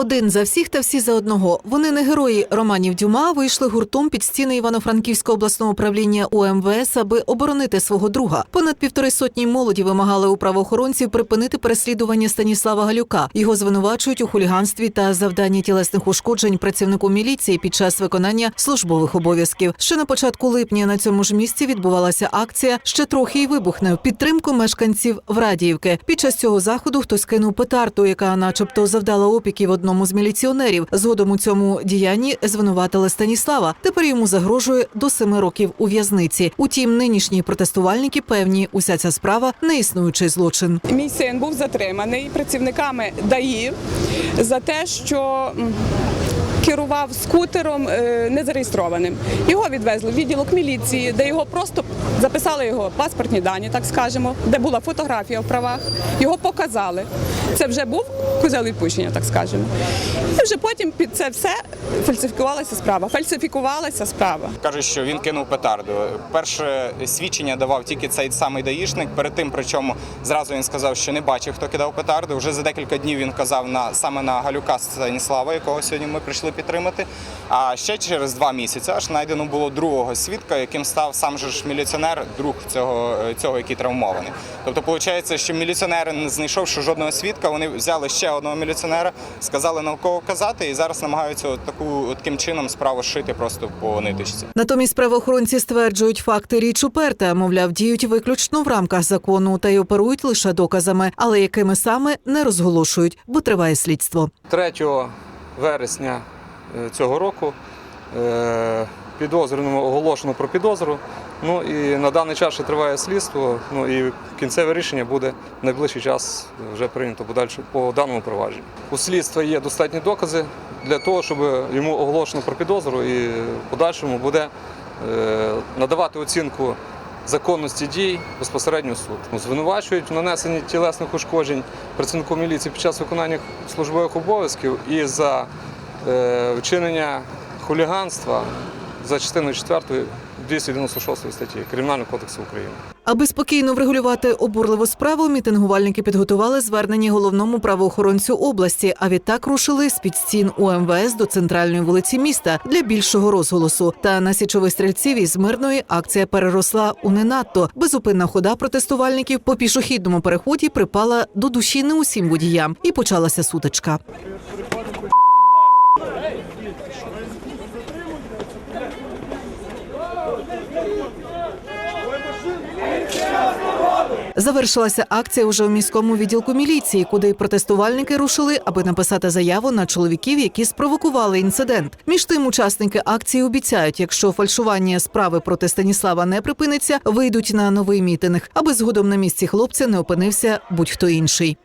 Один за всіх та всі за одного. Вони не герої романів Дюма вийшли гуртом під стіни Івано-Франківського обласного управління УМВС, аби оборонити свого друга. Понад півтори сотні молоді вимагали у правоохоронців припинити переслідування Станіслава Галюка. Його звинувачують у хуліганстві та завданні тілесних ушкоджень працівнику міліції під час виконання службових обов'язків. Ще на початку липня на цьому ж місці відбувалася акція ще трохи й вибухне в підтримку мешканців Врадіївки. Під час цього заходу хтось кинув петарду, яка, начебто, завдала опіків одному з міліціонерів. Згодом у цьому діянні звинуватили Станіслава. Тепер йому загрожує до семи років у в'язниці. Утім, нинішні протестувальники певні, уся ця справа не існуючий злочин. Мій син був затриманий працівниками ДАІ за те, що керував скутером е, незареєстрованим. Його відвезли в відділок міліції, де його просто записали його паспортні дані, так скажемо, де була фотографія в правах. Його показали. Це вже був козел відпущення, так скажемо. І вже потім під це все фальсифікувалася справа. Фальсифікувалася справа. Кажуть, що він кинув петарду. Перше свідчення давав тільки цей самий даїшник. Перед тим, причому зразу він сказав, що не бачив, хто кидав петарду. Вже за декілька днів він казав на саме на Галюка Станіслава, якого сьогодні ми прийшли підтримати. А ще через два місяці аж знайдено було другого свідка, яким став сам же ж міліціонер, друг цього, цього який травмований. Тобто, виходить, що міліціонери, не знайшовши жодного свідка, вони взяли ще одного міліціонера, сказали науково казати, і зараз намагаються от таку от таким чином справу шити просто по ниточці. Натомість правоохоронці стверджують, факти річ уперта, мовляв, діють виключно в рамках закону та й оперують лише доказами, але якими саме не розголошують, бо триває слідство. 3 вересня е, цього року е, підозрюваному оголошено про підозру. Ну і на даний час ще триває слідство. Ну і кінцеве рішення буде в найближчий час вже прийнято подальше по даному провадженню. У слідства є достатні докази для того, щоб йому оголошено про підозру, і в подальшому буде е, надавати оцінку законності дій безпосередньо суд. Ну, Звинувачують в нанесенні тілесних ушкоджень працівнику міліції під час виконання службових обов'язків і за е, вчинення хуліганства за частиною 4 296 статті Кримінального кодексу України. Аби спокійно врегулювати обурливу справу, мітингувальники підготували звернення головному правоохоронцю області. А відтак рушили з під стін УМВС до центральної вулиці міста для більшого розголосу. Та на січових стрільців із мирної акція переросла у не надто. Безупинна хода протестувальників по пішохідному переході припала до душі не усім водіям, і почалася сутичка. Завершилася акція уже у міському відділку міліції, куди протестувальники рушили, аби написати заяву на чоловіків, які спровокували інцидент. Між тим, учасники акції обіцяють, якщо фальшування справи проти Станіслава не припиниться, вийдуть на новий мітинг, аби згодом на місці хлопця не опинився будь-хто інший.